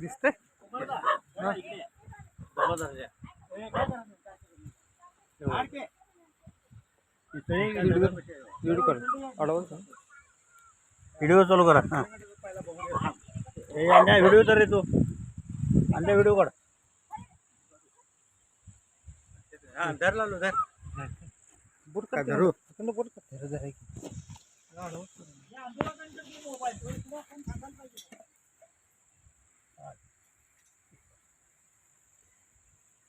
दिसतंय व्हिडिओ कर व्हिडिओ चालू करा हां आणि व्हिडिओ तर येतो आणि व्हिडिओ काढ हां धर लालो धर धरू बुट धर धरू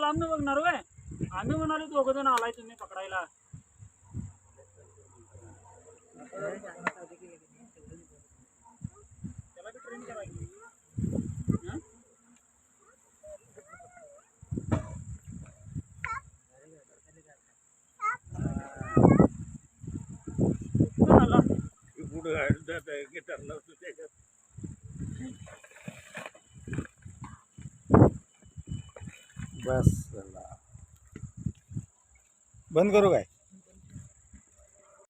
लांब बघणार होय आम्ही म्हणालो दोघ जण आलाय तुम्ही पकडायला त्याला ट्रेन करायची बस झाला बंद करू काय